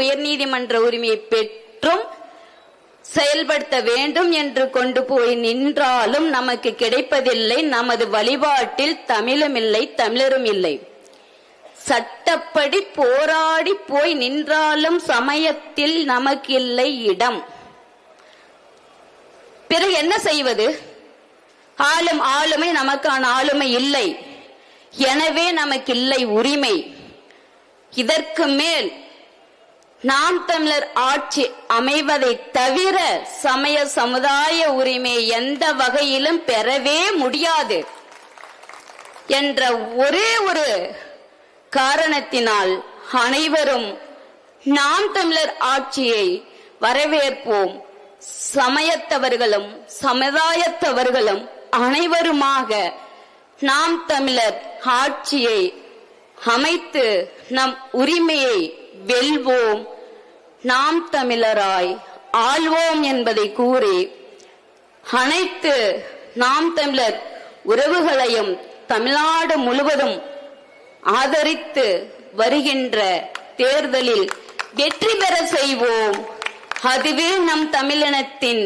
உயர்நீதிமன்ற உரிமையை பெற்றும் செயல்படுத்த வேண்டும் என்று கொண்டு போய் நின்றாலும் நமக்கு கிடைப்பதில்லை. நமது வழிபாட்டில் தமிழும் இல்லை தமிழரும் இல்லை. சட்டப்படி போராடி போய் நின்றாலும் சமயத்தில் நமக்கு இல்லை இடம். பிறகு என்ன செய்வது? ஆளும் ஆளுமை நமக்கான ஆளுமை இல்லை. எனவே நமக்கு இல்லை உரிமை. இதற்கு மேல் நாம் தமிழர் ஆட்சி அமைவதை தவிர சமய சமுதாய உரிமை எந்த வகையிலும் பெறவே முடியாது என்ற ஒரே ஒரு காரணத்தினால் அனைவரும் நாம் தமிழர் ஆட்சியை வரவேற்போம். சமயத்தவர்களும் சமுதாயத்தவர்களும் அனைவருமாக நாம் தமிழர் ஆட்சியை அமைத்து நம் உரிமையை வெல்வோம். நாம் தமிழராய் ஆள்வோம் என்பதை கூறி அனைத்து நாம் தமிழர் உறவுகளையும் தமிழ்நாடு முழுவதும் ஆதரித்து வருகின்ற தேர்தலில் வெற்றி பெற செய்வோம். அதுவே நம் தமிழினத்தின்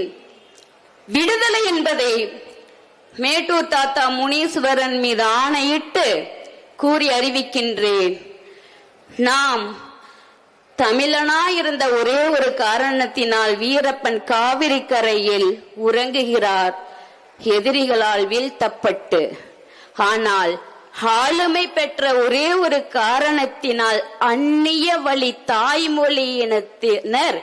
விடுதலை என்பதை மேட்டூர் தாத்தா முனீஸ்வரன் மீது ஆணையிட்டு கூறி அறிவிக்கின்றேன். நாம் தமிழனாயிருந்த ஒரே ஒரு காரணத்தினால் வீரப்பன் காவிரி கரையில் உறங்குகிறார். எதிரிகளால் வீழ்த்தப்பட்டு. ஆனால் ஆளுமை பெற்ற ஒரே ஒரு காரணத்தினால் அந்நிய வழி தாய்மொழியினத்தினர்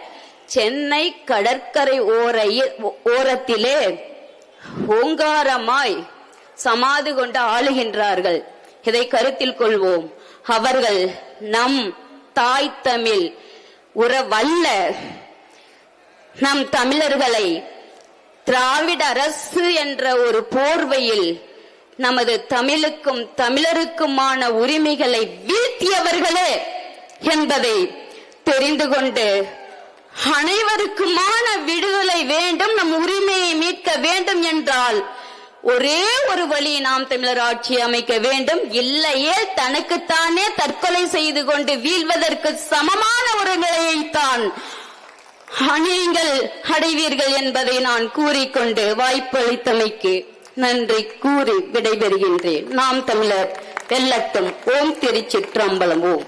சென்னை கடற்கரை ஓரையில் ஓரத்திலே ஓங்காரமாய் சமாதி கொண்டு ஆளுகின்றார்கள். இதை கருத்தில் கொள்வோம். அவர்கள் நம் தாய் தமிழ் உறவல்ல. நம் தமிழர்களை திராவிட அரசு என்ற ஒரு போர்வையில் நமது தமிழுக்கும் தமிழருக்குமான உரிமைகளை வீழ்த்தியவர்களே என்பதை தெரிந்து கொண்டு அனைவருக்குமான விடுதலை வேண்டும் நம் உரிமையை மீட்க வேண்டும் என்றால் ஒரே ஒரு வழி நாம் தமிழர் ஆட்சி அமைக்க வேண்டும். இல்லையே தனக்குத்தானே தற்கொலை செய்து கொண்டு வீழ்வதற்கு சமமான ஒரு நிலையைத்தான் நீங்கள் அடைவீர்கள் என்பதை நான் கூறிக்கொண்டு வாய்ப்பளித்தமைக்கு நன்றி கூறி விடைபெறுகின்றேன். நாம் தமிழர் வெல்லட்டும் ஓம் திருச்சிற்றம்பலம் ஓம்.